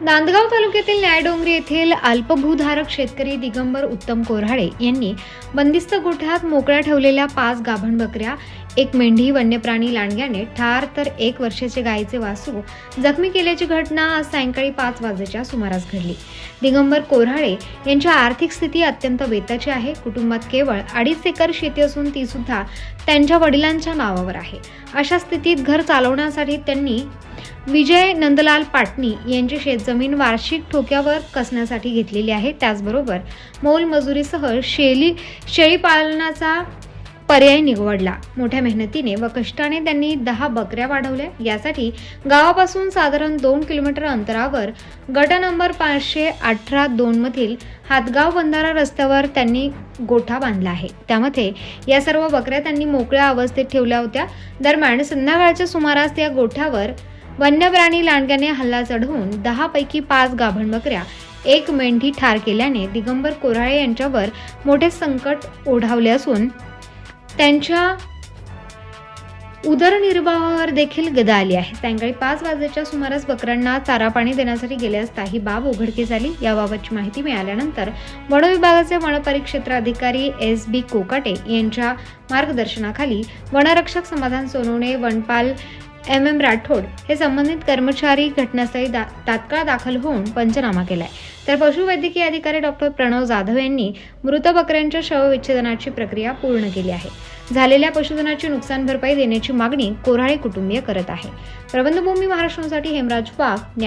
नांदगाव तालुक्यातील न्यायडोंगरी येथील अल्पभूधारक शेतकरी दिगंबर उत्तम कोऱ्हाडे यांनी बंदिस्त गोठ्यात मोकळ्या ठेवलेल्या पाच गाभण बकऱ्या एक मेंढी वन्यप्राणी लांडग्याने ठार तर एक वर्षाचे गायीचे वासू जखमी केल्याची घटना आज सायंकाळी पाच वाजेच्या सुमारास घडली. दिगंबर कोऱ्हाडे यांची आर्थिक स्थिती अत्यंत बेताची आहे. कुटुंबात केवळ अडीच एकर शेती असून ती सुद्धा त्यांच्या वडिलांच्या नावावर आहे. अशा स्थितीत घर चालवण्यासाठी त्यांनी विजय नंदलाल पाटणी यांची शेतजमीन वार्षिक ठोक्यावर कसण्यासाठी घेतलेली आहे. त्याचबरोबर मोलमजुरीसह शेली शेळीपालनाचा पर्याय निवडला. मोठ्या मेहनतीने व कष्टाने त्यांनी दहा बकऱ्या वाढवल्या. यासाठी गावापासून साधारण दोन किलोमीटर अंतरावर गट नंबर पाचशे अठरा दोनमधील हातगाव बंधारा रस्त्यावर त्यांनी गोठा बांधला आहे. त्यामध्ये या सर्व बकऱ्या त्यांनी मोकळ्या अवस्थेत ठेवल्या होत्या. दरम्यान संध्याकाळच्या सुमारास या गोठ्यावर वन्यप्राणी लांडग्याने हल्ला चढवून दहापैकी पाच गाभण बकऱ्या एक मेंढी ठार केल्याने दिगंबर कोराळे यांच्यावर मोठे संकट ओढावले असून त्यांच्या उदरनिर्वाहावर देखील गदा आली आहे. सायंकाळी पाच वाजेच्या सुमारास बकरांना चारा पाणी देण्यासाठी गेले असता ही बाब उघडकीस आली. याबाबतची माहिती मिळाल्यानंतर वनविभागाचे वनपरिक्षेत्र अधिकारी एस बी कोकाटे यांच्या मार्गदर्शनाखाली वनरक्षक समाधान सोनवणे वनपाल एम एम राठोड हे संबंधित कर्मचारी घटनास्थळी दा तात्काळ दाखल होऊन पंचनामा केलाय. तर पशुवैद्यकीय अधिकारी डॉक्टर प्रणव जाधव यांनी मृत बकऱ्यांच्या शवविच्छेदनाची प्रक्रिया पूर्ण केली आहे. झालेल्या पशुधनाची नुकसान भरपाई देण्याची मागणी कोऱ्हाळे कुटुंबीय करत आहे. प्रबंधभूमी महाराष्ट्रासाठी हेमराज वाघ